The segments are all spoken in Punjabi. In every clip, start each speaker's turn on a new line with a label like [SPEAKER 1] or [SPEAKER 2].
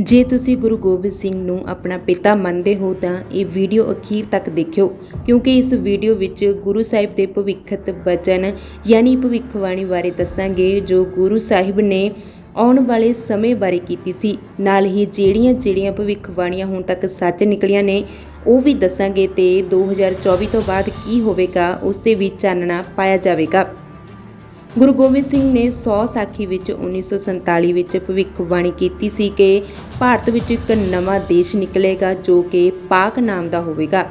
[SPEAKER 1] ਜੇ ਤੁਸੀਂ ਗੁਰੂ ਗੋਬਿੰਦ ਸਿੰਘ ਨੂੰ ਆਪਣਾ ਪਿਤਾ ਮੰਨਦੇ ਹੋ, ਤਾਂ ਇਹ ਵੀਡੀਓ ਅਖੀਰ ਤੱਕ ਦੇਖਿਓ, ਕਿਉਂਕਿ ਇਸ ਵੀਡੀਓ ਵਿੱਚ ਗੁਰੂ ਸਾਹਿਬ ਦੇ ਭਵਿੱਖਤ ਬਚਨ ਯਾਨੀ ਭਵਿੱਖਬਾਣੀ ਬਾਰੇ ਦੱਸਾਂਗੇ, ਜੋ ਗੁਰੂ ਸਾਹਿਬ ਨੇ ਆਉਣ ਵਾਲੇ ਸਮੇਂ ਬਾਰੇ ਕੀਤੀ ਸੀ। ਨਾਲ ਹੀ ਜਿਹੜੀਆਂ-ਜਿਹੜੀਆਂ ਭਵਿੱਖਬਾਣੀਆਂ ਹੁਣ ਤੱਕ ਸੱਚ ਨਿਕਲੀਆਂ ਨੇ, ਉਹ ਵੀ ਦੱਸਾਂਗੇ ਤੇ 2024 ਤੋਂ ਬਾਅਦ ਕੀ ਹੋਵੇਗਾ, ਉਸ ਤੇ ਵੀ ਚਾਨਣਾ ਪਾਇਆ ਜਾਵੇਗਾ। ਗੁਰੂ ਗੋਬਿੰਦ ਸਿੰਘ ਨੇ 100 ਸਾਖੀ ਵਿੱਚ 1947 ਵਿੱਚ ਭਵਿੱਖਬਾਣੀ ਕੀਤੀ ਸੀ ਕਿ ਭਾਰਤ ਵਿੱਚ ਇੱਕ ਨਵਾਂ ਦੇਸ਼ ਨਿਕਲੇਗਾ ਜੋ ਕਿ ਪਾਕ ਨਾਮ ਦਾ ਹੋਵੇਗਾ।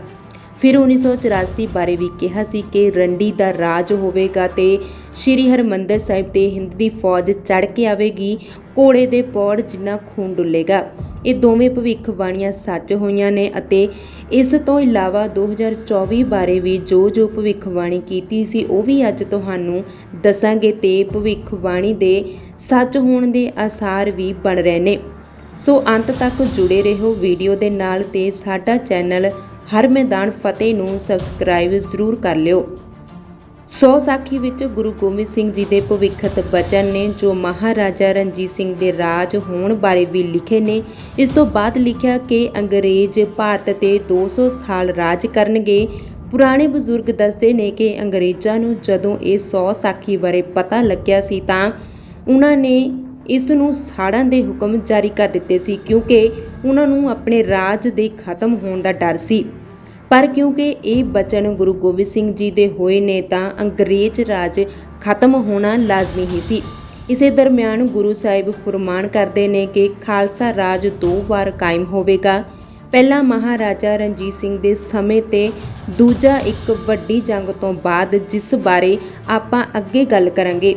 [SPEAKER 1] ਫਿਰ 1984 ਬਾਰੇ ਵੀ ਕਿਹਾ ਸੀ ਕਿ ਰੰਡੀ ਦਾ ਰਾਜ ਹੋਵੇਗਾ ਤੇ ਸ਼੍ਰੀ ਹਰਮੰਦਰ ਸਾਹਿਬ ਤੇ ਹਿੰਦ ਦੀ ਫੌਜ ਚੜ ਕੇ ਆਵੇਗੀ, ਘੋੜੇ ਦੇ ਪੌੜ ਜਿੰਨਾ ਖੂਨ ਡੁੱਲੇਗਾ। ਇਹ ਦੋਵੇਂ ਭਵਿੱਖਬਾਣੀਆਂ ਸੱਚ ਹੋਈਆਂ ਨੇ ਅਤੇ ਇਸ ਤੋਂ ਇਲਾਵਾ 2024 ਬਾਰੇ ਵੀ ਜੋ ਜੋ ਭਵਿੱਖਬਾਣੀ ਕੀਤੀ ਸੀ, ਉਹ ਵੀ ਅੱਜ ਤੁਹਾਨੂੰ ਦੱਸਾਂਗੇ ਤੇ ਭਵਿੱਖਬਾਣੀ ਦੇ ਸੱਚ ਹੋਣ ਦੇ ਆਸਾਰ ਵੀ ਬਣ ਰਹੇ ਨੇ। ਸੋ ਅੰਤ ਤੱਕ ਜੁੜੇ ਰਹੋ ਵੀਡੀਓ ਦੇ ਨਾਲ ਤੇ ਸਾਡਾ ਚੈਨਲ ਹਰ ਮੈਦਾਨ ਫਤਿਹ ਨੂੰ ਸਬਸਕ੍ਰਾਈਬ ਜ਼ਰੂਰ ਕਰ ਲਿਓ। ਸੋ ਸਾਖੀ ਵਿੱਚ ਗੁਰੂ ਗੋਬਿੰਦ ਸਿੰਘ ਜੀ ਦੇ ਭਵਿੱਖਤ ਬਚਨ ਨੇ ਜੋ ਮਹਾਰਾਜਾ ਰਣਜੀਤ ਸਿੰਘ ਦੇ ਰਾਜ ਹੋਣ ਬਾਰੇ ਵੀ ਲਿਖੇ ਨੇ, ਇਸ ਤੋਂ ਬਾਅਦ ਲਿਖਿਆ ਕਿ ਅੰਗਰੇਜ਼ ਭਾਰਤ ਤੇ 200 ਸਾਲ ਰਾਜ ਕਰਨਗੇ। ਪੁਰਾਣੇ ਬਜ਼ੁਰਗ ਦੱਸਦੇ ਨੇ ਕਿ ਅੰਗਰੇਜ਼ਾਂ ਨੂੰ ਜਦੋਂ ਇਹ 100 ਸਾਖੀ ਬਾਰੇ ਪਤਾ ਲੱਗਿਆ ਸੀ ਤਾਂ ਉਹਨਾਂ ਨੇ ਇਸ ਨੂੰ ਸਾੜਨ ਦੇ ਹੁਕਮ ਜਾਰੀ ਕਰ ਦਿੱਤੇ ਸੀ ਕਿਉਂਕਿ ਉਹਨਾਂ ਨੂੰ ਆਪਣੇ ਰਾਜ ਦੇ ਖਤਮ ਹੋਣ ਦਾ ਡਰ ਸੀ। ਪਰ ਕਿਉਂਕਿ ਇਹ ਬਚਨ ਗੁਰੂ ਗੋਬਿੰਦ ਸਿੰਘ ਜੀ ਦੇ ਹੋਏ ਨੇ ਤਾਂ ਅੰਗਰੇਜ਼ ਰਾਜ ਖਤਮ ਹੋਣਾ ਲਾਜ਼ਮੀ ਹੀ ਸੀ। ਇਸੇ ਦਰਮਿਆਨ ਗੁਰੂ ਸਾਹਿਬ ਫਰਮਾਨ ਕਰਦੇ ਨੇ ਕਿ ਖਾਲਸਾ ਰਾਜ ਦੋ ਵਾਰ ਕਾਇਮ ਹੋਵੇਗਾ। ਪਹਿਲਾ ਮਹਾਰਾਜਾ ਰਣਜੀਤ ਸਿੰਘ ਦੇ ਸਮੇਂ ਤੇ ਦੂਜਾ ਇੱਕ ਵੱਡੀ ਜੰਗ ਤੋਂ ਬਾਅਦ ਜਿਸ ਬਾਰੇ ਆਪਾਂ ਅੱਗੇ ਗੱਲ ਕਰਾਂਗੇ।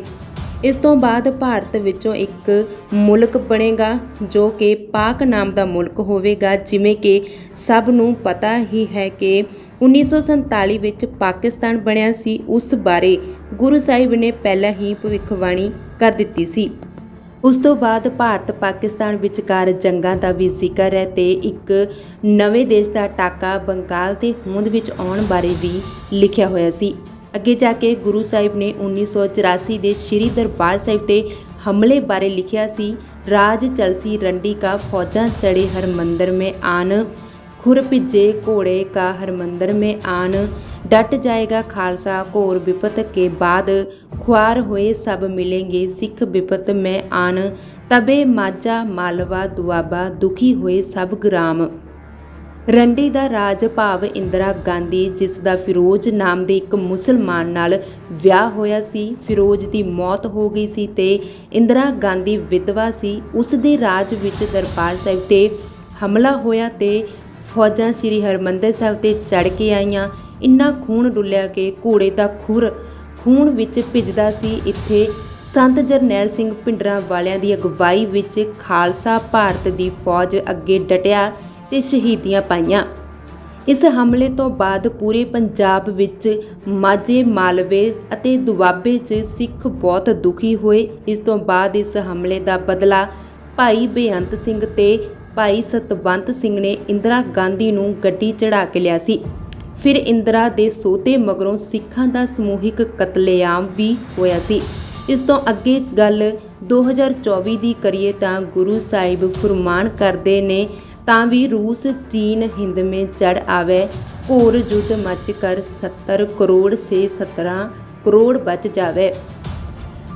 [SPEAKER 1] ਇਸ ਤੋਂ ਬਾਅਦ ਭਾਰਤ ਵਿੱਚੋਂ ਇੱਕ ਮੁਲਕ ਬਣੇਗਾ ਜੋ ਕਿ ਪਾਕ ਨਾਮ ਦਾ ਮੁਲਕ ਹੋਵੇਗਾ, ਜਿਵੇਂ ਕਿ ਸਭ ਨੂੰ ਪਤਾ ਹੀ ਹੈ ਕਿ 1947 ਵਿੱਚ ਪਾਕਿਸਤਾਨ ਬਣਿਆ ਸੀ। ਉਸ ਬਾਰੇ ਗੁਰੂ ਸਾਹਿਬ ਨੇ ਪਹਿਲਾਂ ਹੀ ਭਵਿੱਖਬਾਣੀ ਕਰ ਦਿੱਤੀ ਸੀ। ਉਸ ਤੋਂ ਬਾਅਦ ਭਾਰਤ ਪਾਕਿਸਤਾਨ ਵਿਚਕਾਰ ਜੰਗਾਂ ਦਾ ਵੀ ਜ਼ਿਕਰ ਹੈ ਤੇ ਇੱਕ ਨਵੇਂ ਦੇਸ਼ ਦਾ ਟਾਕਾ ਬੰਗਾਲ ਤੇ ਹੋਂਦ ਵਿੱਚ ਆਉਣ ਬਾਰੇ ਵੀ ਲਿਖਿਆ ਹੋਇਆ ਸੀ। ਅੱਗੇ ਜਾ ਕੇ ਗੁਰੂ ਸਾਹਿਬ ਨੇ 1984 ਦੇ ਸ਼੍ਰੀ ਦਰਬਾਰ ਸਾਹਿਬ ਤੇ ਹਮਲੇ ਬਾਰੇ ਲਿਖਿਆ ਸੀ, ਰਾਜ ਚਲਸੀ ਰੰਡੀ ਕਾ ਫੌਜਾਂ ਚੜੇ ਹਰਮੰਦਰ ਮੇ ਆਨ, ਖੁਰ ਭਿੱਜੇ ਘੋੜੇ ਕਾ ਹਰਮੰਦਰ ਮੇ ਆਨ, ਡਟ ਜਾਏਗਾ ਖਾਲਸਾ ਘੋਰ ਵਿਪਤ ਕੇ ਬਾਦ, ਖੁਆਰ ਹੋਏ ਸਭ ਮਿਲेंगे ਸਿੱਖ ਵਿਪਤ ਮੈਂ ਆਨ, ਤਬੇ ਮਾਝਾ ਮਾਲਵਾ ਦੁਆਬਾ ਦੁਖੀ ਹੋਏ ਸਭ ਗ੍ਰਾਮ। ਰੰਡੀ ਦਾ ਰਾਜ ਭਾਵ ਇੰਦਰਾ ਗਾਂਧੀ, ਜਿਸ ਦਾ ਫਿਰੋਜ਼ ਨਾਮ ਦੇ ਇੱਕ ਮੁਸਲਮਾਨ ਨਾਲ ਵਿਆਹ ਹੋਇਆ ਸੀ, ਫਿਰੋਜ਼ ਦੀ ਮੌਤ ਹੋ ਗਈ ਸੀ ਤੇ ਇੰਦਰਾ ਗਾਂਧੀ ਵਿਧਵਾ ਸੀ। ਉਸ ਦੇ ਰਾਜ ਵਿੱਚ ਦਰਬਾਰ ਸਾਹਿਬ ਤੇ ਹਮਲਾ ਹੋਇਆ ਤੇ ਫੌਜਾਂ ਸ੍ਰੀ ਹਰਮੰਦਰ ਸਾਹਿਬ ਤੇ ਚੜ ਕੇ ਆਈਆਂ। ਇੰਨਾ ਖੂਨ ਡੁੱਲਿਆ ਕਿ ਘੋੜੇ ਦਾ ਖੁਰ ਖੂਨ ਵਿੱਚ ਭਿੱਜਦਾ ਸੀ। ਇੱਥੇ ਸੰਤ ਜਰਨੈਲ ਸਿੰਘ ਪਿੰਡਰਾਂ ਵਾਲਿਆਂ ਦੀ ਅਗਵਾਈ ਵਿੱਚ ਖਾਲਸਾ ਭਾਰਤ ਦੀ ਫੌਜ ਅੱਗੇ ਡਟਿਆ। ਤੇ ਸ਼ਹੀਦੀਆਂ ਪਾਈਆਂ। ਇਸ ਹਮਲੇ ਤੋਂ ਬਾਅਦ ਪੂਰੇ ਪੰਜਾਬ ਵਿੱਚ ਮਾਝੇ, ਮਾਲਵੇ ਅਤੇ ਦੁਆਬੇ 'ਚ ਸਿੱਖ ਬਹੁਤ ਦੁਖੀ ਹੋਏ। ਇਸ ਤੋਂ ਬਾਅਦ ਇਸ ਹਮਲੇ ਦਾ ਬਦਲਾ ਭਾਈ ਬੇਅੰਤ ਸਿੰਘ ਤੇ ਭਾਈ ਸਤਵੰਤ ਸਿੰਘ ਨੇ ਇੰਦਰਾ ਗਾਂਧੀ ਨੂੰ ਗੱਡੀ ਚੜਾ ਕੇ ਲਿਆ ਸੀ। ਫਿਰ ਇੰਦਰਾ ਦੇ ਸੋਤੇ ਮਗਰੋਂ ਸਿੱਖਾਂ ਦਾ ਸਮੂਹਿਕ ਕਤਲੇਆਮ ਵੀ ਹੋਇਆ ਸੀ। ਇਸ ਤੋਂ ਅੱਗੇ ਗੱਲ 2024 ਦੀ ਕਰੀਏ ਤਾਂ ਗੁਰੂ ਸਾਹਿਬ ਫਰਮਾਨ ਕਰਦੇ ਨੇ ਤਾਂ ਵੀ ਰੂਸ, ਚੀਨ, ਹਿੰਦ में ਚੜ ਆਵੇ। ਘੋਰ ਯੁੱਧ ਮਚ ਕਰ 70 ਕਰੋੜ ਸੇ 17 ਕਰੋੜ ਬਚ ਜਾਵੇ।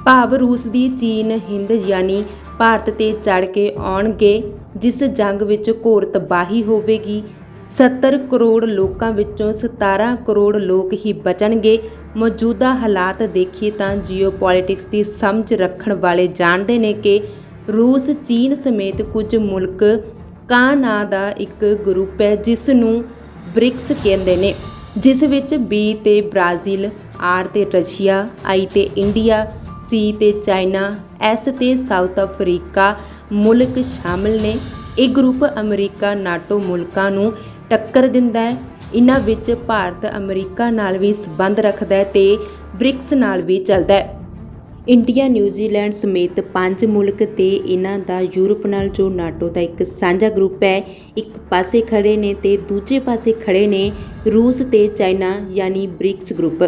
[SPEAKER 1] ਭਾਵ ਰੂਸ ਦੀ ਚੀਨ, ਹਿੰਦ ਯਾਨੀ ਭਾਰਤ ਤੇ ਚੜ ਕੇ ਆਉਣਗੇ, ਜਿਸ ਜੰਗ ਵਿੱਚ ਘੋਰ ਤਬਾਹੀ ਹੋਵੇਗੀ। 70 ਕਰੋੜ ਲੋਕਾਂ ਵਿੱਚੋਂ 17 ਕਰੋੜ ਲੋਕ ਹੀ ਬਚਣਗੇ। ਮੌਜੂਦਾ ਹਾਲਾਤ ਦੇਖੀਏ ਤਾਂ ਜੀਓਪੋਲਿਟਿਕਸ ਦੀ ਸਮਝ ਰੱਖਣ ਵਾਲੇ ਜਾਣਦੇ ਨੇ ਕਿ ਰੂਸ, ਚੀਨ ਸਮੇਤ ਕੁਝ ਮੁਲਕ ਕਾਂ ਨਾਂ ਦਾ ਇੱਕ ਗਰੁੱਪ ਹੈ ਜਿਸ ਨੂੰ ਬ੍ਰਿਕਸ ਕਹਿੰਦੇ ਨੇ, ਜਿਸ ਵਿੱਚ ਬੀ ਤੇ ਬ੍ਰਾਜ਼ੀਲ ਆਰ ਤੇ ਰਸ਼ੀਆ ਆਈ ਤੇ ਇੰਡੀਆ ਸੀ ਤੇ ਚਾਈਨਾ ਐਸ ਤੇ ਸਾਊਥ ਅਫਰੀਕਾ ਮੁਲਕ ਸ਼ਾਮਲ ਨੇ। ਇਹ ਗਰੁੱਪ ਅਮਰੀਕਾ ਨਾਟੋ ਮੁਲਕਾਂ ਨੂੰ ਟੱਕਰ ਦਿੰਦਾ ਹੈ। ਇਹਨਾਂ ਵਿੱਚ ਭਾਰਤ ਅਮਰੀਕਾ ਨਾਲ ਵੀ ਸੰਬੰਧ ਰੱਖਦਾ ਹੈ ਤੇ ਬ੍ਰਿਕਸ ਨਾਲ ਵੀ ਚੱਲਦਾ ਹੈ। ਇੰਡੀਆ ਨਿਊਜ਼ੀਲੈਂਡ ਸਮੇਤ ਪੰਜ ਮੁਲਕ ਤੇ ਇਹਨਾਂ ਦਾ ਯੂਰਪ ਨਾਲ ਜੋ ਨਾਟੋ ਦਾ ਇੱਕ ਸਾਂਝਾ ਗਰੁੱਪ ਹੈ, ਇੱਕ ਪਾਸੇ ਖੜੇ ਨੇ ਤੇ ਦੂਜੇ ਪਾਸੇ ਖੜੇ ਨੇ ਰੂਸ ਤੇ ਚਾਈਨਾ ਯਾਨੀ ਬ੍ਰਿਕਸ ਗਰੁੱਪ।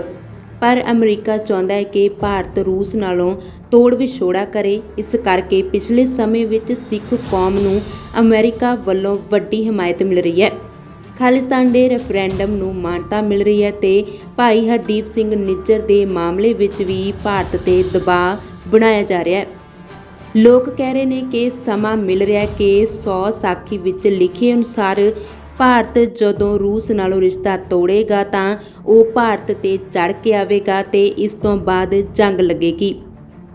[SPEAKER 1] ਪਰ ਅਮਰੀਕਾ ਚਾਹੁੰਦਾ ਹੈ ਕਿ ਭਾਰਤ ਰੂਸ ਨਾਲੋਂ ਤੋੜ ਵਿਛੋੜਾ ਕਰੇ। ਇਸ ਕਰਕੇ ਪਿਛਲੇ ਸਮੇਂ ਵਿੱਚ ਸਿੱਖ ਕੌਮ ਨੂੰ ਅਮਰੀਕਾ ਵੱਲੋਂ ਵੱਡੀ ਹਮਾਇਤ ਮਿਲ ਰਹੀ ਹੈ। ਖਾਲਿਸਤਾਨ ਦੇ ਰੈਫਰੈਂਡਮ ਨੂੰ ਮਾਨਤਾ ਮਿਲ ਰਹੀ ਹੈ ਤੇ ਭਾਈ ਹਰਦੀਪ ਸਿੰਘ ਨਿੱਜਰ ਦੇ ਮਾਮਲੇ ਵਿੱਚ ਵੀ ਭਾਰਤ ਤੇ ਦਬਾਅ ਬਣਾਇਆ ਜਾ ਰਿਹਾ ਹੈ। ਲੋਕ ਕਹਿ ਰਹੇ ਨੇ ਕਿ ਸਮਾਂ ਮਿਲ ਰਿਹਾ ਹੈ ਕਿ 100 ਸਾਖੀ ਵਿੱਚ ਲਿਖੇ ਅਨੁਸਾਰ ਭਾਰਤ ਜਦੋਂ ਰੂਸ ਨਾਲੋਂ ਰਿਸ਼ਤਾ ਤੋੜੇਗਾ ਤਾਂ ਉਹ ਭਾਰਤ ਤੇ ਚੜ ਕੇ ਆਵੇਗਾ ਤੇ ਇਸ ਤੋਂ ਬਾਅਦ ਜੰਗ ਲੱਗੇਗੀ।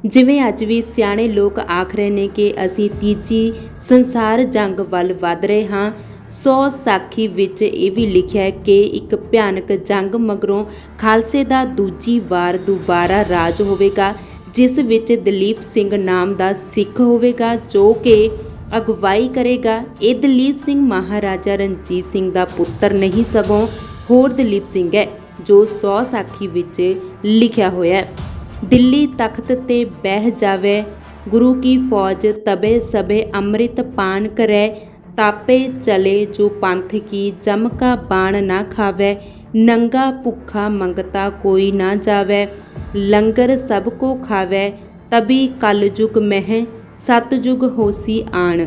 [SPEAKER 1] ਜਿਵੇਂ ਅੱਜ ਵੀ ਸਿਆਣੇ ਲੋਕ ਆਖ ਰਹੇ ਨੇ ਕਿ ਅਸੀਂ ਤੀਜੀ ਸੰਸਾਰ ਜੰਗ ਵੱਲ ਵੱਧ ਰਹੇ ਹਾਂ 100 ਸਾਖੀ ਵਿੱਚ ਇਹ ਵੀ ਲਿਖਿਆ ਹੈ ਕਿ ਇੱਕ ਭਿਆਨਕ ਜੰਗ ਮਗਰੋਂ ਖਾਲਸੇ ਦਾ ਦੂਜੀ ਵਾਰ ਦੁਬਾਰਾ ਰਾਜ ਹੋਵੇਗਾ, ਜਿਸ ਵਿੱਚ ਦਲੀਪ ਸਿੰਘ ਨਾਮ ਦਾ ਸਿੱਖ ਹੋਵੇਗਾ, ਜੋ ਕਿ ਅਗਵਾਈ ਕਰੇਗਾ। ਇਹ ਦਲੀਪ ਸਿੰਘ ਮਹਾਰਾਜਾ ਰਣਜੀਤ ਸਿੰਘ ਦਾ ਪੁੱਤਰ ਨਹੀਂ ਸਗੋਂ ਹੋਰ ਦਲੀਪ ਸਿੰਘ ਹੈ, ਜੋ 100 ਸਾਖੀ ਵਿੱਚ ਲਿਖਿਆ ਹੋਇਆ ਹੈ। ਦਿੱਲੀ ਤਖਤ ਤੇ ਬਹਿ ਜਾਵੇ, ਗੁਰੂ ਕੀ ਫੌਜ ਤਬੇ ਸਭੇ ਅੰਮ੍ਰਿਤ ਪਾਨ ਕਰੈ ਤਾਪੇ ਚਲੇ ਜੋ ਪੰਥ ਕੀ ਜਮਕਾ ਬਾਣ ਨਾ ਖਾਵੇ, ਨੰਗਾ ਭੁੱਖਾ ਮੰਗਤਾ ਕੋਈ ਨਾ ਜਾਵੇ। ਲੰਗਰ ਸਭ ਕੋ ਖਾਵੇ, ਤਬੀ ਕਲਯੁਗ ਮਹਿ ਸਤਜੁਗ ਹੋਸੀ ਆਣ।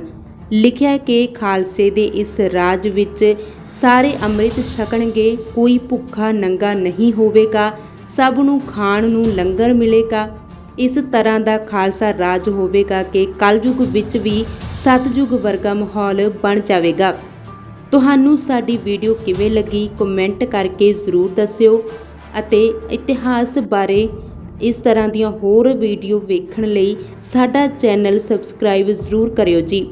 [SPEAKER 1] ਲਿਖਿਆ ਕਿ ਖਾਲਸੇ ਦੇ ਇਸ ਰਾਜ ਵਿੱਚ ਸਾਰੇ ਅੰਮ੍ਰਿਤ ਛਕਣਗੇ, ਕੋਈ ਭੁੱਖਾ ਨੰਗਾ ਨਹੀਂ ਹੋਵੇਗਾ, ਸਭ ਨੂੰ ਖਾਣ ਨੂੰ ਲੰਗਰ ਮਿਲੇਗਾ। ਇਸ ਤਰ੍ਹਾਂ ਦਾ ਖਾਲਸਾ ਰਾਜ ਹੋਵੇਗਾ ਕਿ ਕਲਯੁਗ ਵਿੱਚ ਵੀ ਸਤਜੁਗ ਵਰਗਾ ਮਾਹੌਲ ਬਣ ਜਾਵੇਗਾ। ਤੁਹਾਨੂੰ ਸਾਡੀ ਵੀਡੀਓ ਕਿਵੇਂ ਲੱਗੀ ਕਮੈਂਟ ਕਰਕੇ ਜ਼ਰੂਰ ਦੱਸਿਓ ਅਤੇ ਇਤਿਹਾਸ ਬਾਰੇ ਇਸ ਤਰ੍ਹਾਂ ਦੀਆਂ ਹੋਰ ਵੀਡੀਓ ਵੇਖਣ ਲਈ ਸਾਡਾ ਚੈਨਲ ਸਬਸਕ੍ਰਾਈਬ ਜ਼ਰੂਰ ਕਰਿਓ ਜੀ।